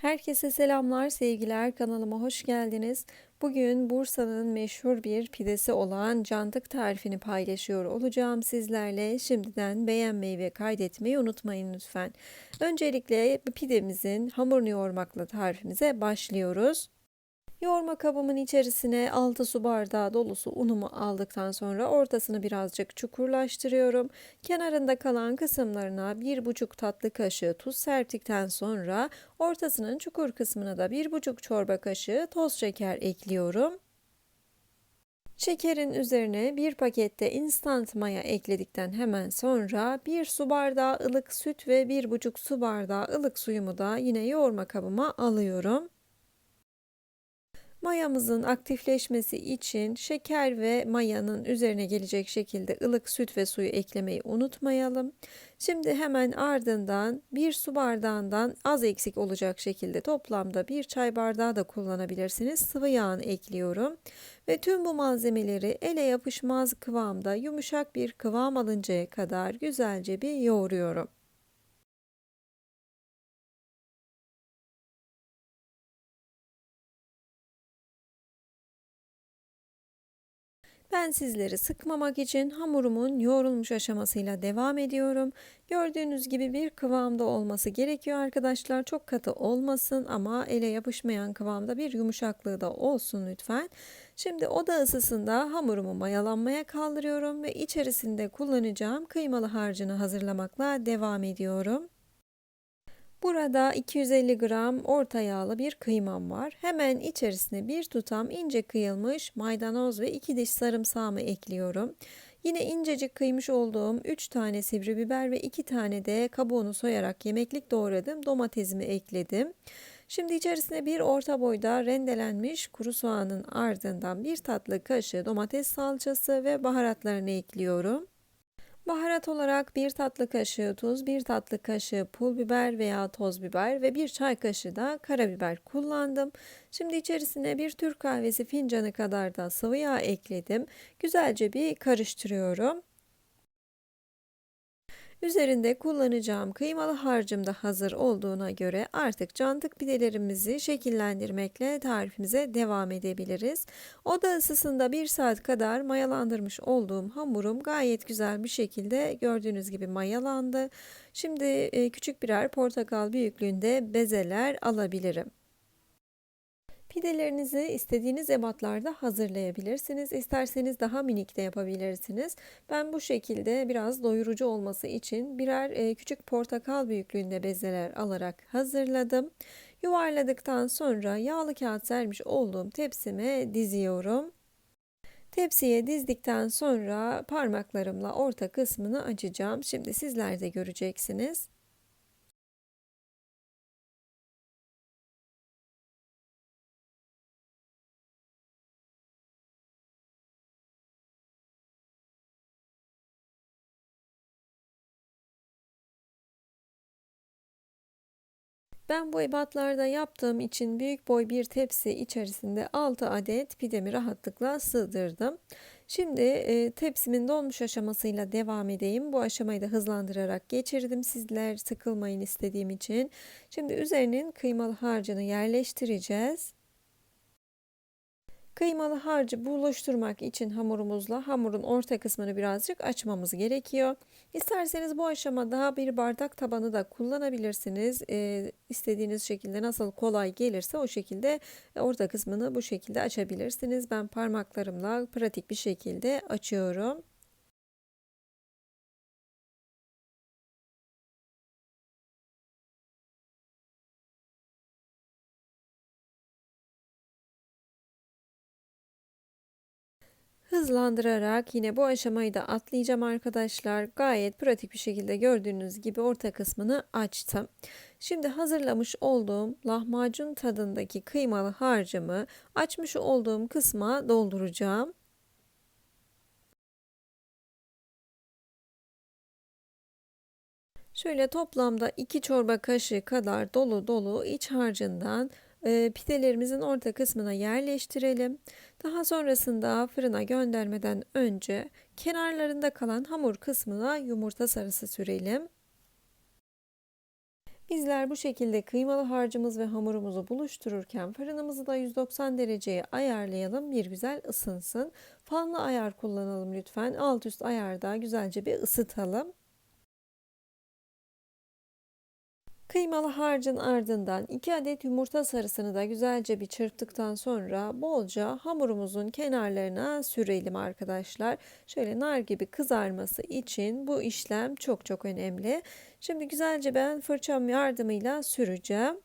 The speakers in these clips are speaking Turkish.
Herkese selamlar, sevgiler. Kanalıma hoş geldiniz. Bugün Bursa'nın meşhur bir pidesi olan cantık tarifini paylaşıyor olacağım sizlerle. Şimdiden beğenmeyi ve kaydetmeyi unutmayın lütfen. Öncelikle pidemizin hamurunu yoğurmakla tarifimize başlıyoruz. Yoğurma kabımın içerisine 6 su bardağı dolusu unumu aldıktan sonra ortasını birazcık çukurlaştırıyorum. Kenarında kalan kısımlarına 1,5 tatlı kaşığı tuz serptikten sonra ortasının çukur kısmına da 1,5 çorba kaşığı toz şeker ekliyorum. Şekerin üzerine bir pakette instant maya ekledikten hemen sonra 1 su bardağı ılık süt ve 1,5 su bardağı ılık suyumu da yine yoğurma kabıma alıyorum. Mayamızın aktifleşmesi için şeker ve mayanın üzerine gelecek şekilde ılık süt ve suyu eklemeyi unutmayalım. Şimdi hemen ardından bir su bardağından az eksik olacak şekilde toplamda bir çay bardağı da kullanabilirsiniz. Sıvı yağını ekliyorum ve tüm bu malzemeleri ele yapışmaz kıvamda yumuşak bir kıvam alıncaya kadar güzelce bir yoğuruyorum. Ben sizleri sıkmamak için hamurumun yoğrulmuş aşamasıyla devam ediyorum. Gördüğünüz gibi bir kıvamda olması gerekiyor arkadaşlar. Çok katı olmasın ama ele yapışmayan kıvamda bir yumuşaklığı da olsun lütfen. Şimdi oda ısısında hamurumu mayalanmaya kaldırıyorum ve içerisinde kullanacağım kıymalı harcını hazırlamakla devam ediyorum. Burada 250 gram orta yağlı bir kıymam var. Hemen içerisine bir tutam ince kıyılmış maydanoz ve 2 diş sarımsağımı ekliyorum. Yine incecik kıymış olduğum 3 tane sivri biber ve 2 tane de kabuğunu soyarak yemeklik doğradım domatesimi ekledim. Şimdi içerisine bir orta boyda rendelenmiş kuru soğanın ardından bir tatlı kaşığı domates salçası ve baharatlarını ekliyorum. Baharat olarak bir tatlı kaşığı tuz, bir tatlı kaşığı pul biber veya toz biber ve bir çay kaşığı da karabiber kullandım. Şimdi içerisine bir Türk kahvesi fincanı kadar da sıvı yağ ekledim. Güzelce bir karıştırıyorum. Üzerinde kullanacağım kıymalı harcım da hazır olduğuna göre artık cantık pidelerimizi şekillendirmekle tarifimize devam edebiliriz. Oda ısısında 1 saat kadar mayalandırmış olduğum hamurum gayet güzel bir şekilde gördüğünüz gibi mayalandı. Şimdi e, küçük birer portakal büyüklüğünde bezeler alabilirim. Pidelerinizi istediğiniz ebatlarda hazırlayabilirsiniz. İsterseniz daha minik de yapabilirsiniz. Ben bu şekilde biraz doyurucu olması için birer e, küçük portakal büyüklüğünde bezeler alarak hazırladım. Yuvarladıktan sonra yağlı kağıt sermiş olduğum tepsime diziyorum. Tepsiye dizdikten sonra parmaklarımla orta kısmını açacağım. Şimdi sizler de göreceksiniz. Ben bu ebatlarda yaptığım için büyük boy bir tepsi içerisinde 6 adet pidemi rahatlıkla sığdırdım. Şimdi e, tepsimin dolmuş aşamasıyla devam edeyim. Bu aşamayı da hızlandırarak geçirdim. Sizler sıkılmayın istediğim için. Şimdi üzerinin kıymalı harcını yerleştireceğiz. Kıymalı harcı buluşturmak için hamurumuzla hamurun orta kısmını birazcık açmamız gerekiyor. İsterseniz bu aşamada bir bardak tabanı da kullanabilirsiniz. Ee, istediğiniz şekilde nasıl kolay gelirse o şekilde orta kısmını bu şekilde açabilirsiniz. Ben parmaklarımla pratik bir şekilde açıyorum. Hızlandırarak yine bu aşamayı da atlayacağım arkadaşlar. Gayet pratik bir şekilde gördüğünüz gibi orta kısmını açtım. Şimdi hazırlamış olduğum lahmacun tadındaki kıymalı harcımı açmış olduğum kısma dolduracağım. Şöyle toplamda 2 çorba kaşığı kadar dolu dolu iç harcından e, pidelerimizin orta kısmına yerleştirelim. Daha sonrasında fırına göndermeden önce kenarlarında kalan hamur kısmına yumurta sarısı sürelim. Bizler bu şekilde kıymalı harcımız ve hamurumuzu buluştururken fırınımızı da 190 dereceye ayarlayalım. Bir güzel ısınsın. Fanlı ayar kullanalım lütfen. Alt üst ayarda güzelce bir ısıtalım. Kıymalı harcın ardından 2 adet yumurta sarısını da güzelce bir çırptıktan sonra bolca hamurumuzun kenarlarına sürelim arkadaşlar. Şöyle nar gibi kızarması için bu işlem çok çok önemli. Şimdi güzelce ben fırçam yardımıyla süreceğim.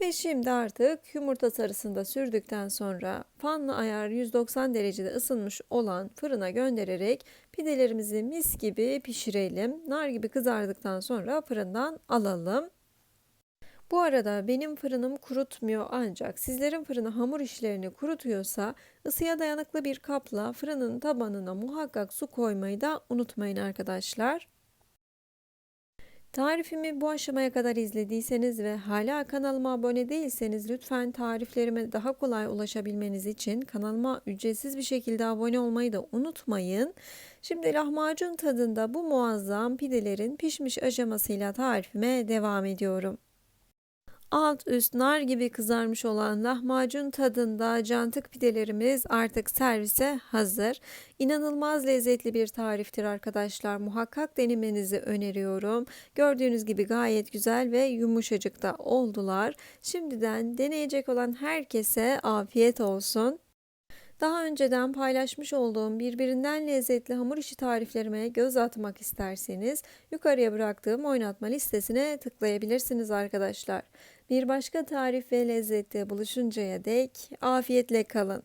Ve şimdi artık yumurta sarısını da sürdükten sonra fanlı ayar 190 derecede ısınmış olan fırına göndererek pidelerimizi mis gibi pişirelim. Nar gibi kızardıktan sonra fırından alalım. Bu arada benim fırınım kurutmuyor ancak sizlerin fırını hamur işlerini kurutuyorsa ısıya dayanıklı bir kapla fırının tabanına muhakkak su koymayı da unutmayın arkadaşlar. Tarifimi bu aşamaya kadar izlediyseniz ve hala kanalıma abone değilseniz lütfen tariflerime daha kolay ulaşabilmeniz için kanalıma ücretsiz bir şekilde abone olmayı da unutmayın. Şimdi lahmacun tadında bu muazzam pidelerin pişmiş aşamasıyla tarifime devam ediyorum. Alt üst nar gibi kızarmış olan lahmacun tadında cantık pidelerimiz artık servise hazır. İnanılmaz lezzetli bir tariftir arkadaşlar. Muhakkak denemenizi öneriyorum. Gördüğünüz gibi gayet güzel ve yumuşacık da oldular. Şimdiden deneyecek olan herkese afiyet olsun. Daha önceden paylaşmış olduğum birbirinden lezzetli hamur işi tariflerime göz atmak isterseniz yukarıya bıraktığım oynatma listesine tıklayabilirsiniz arkadaşlar. Bir başka tarif ve lezzette buluşuncaya dek afiyetle kalın.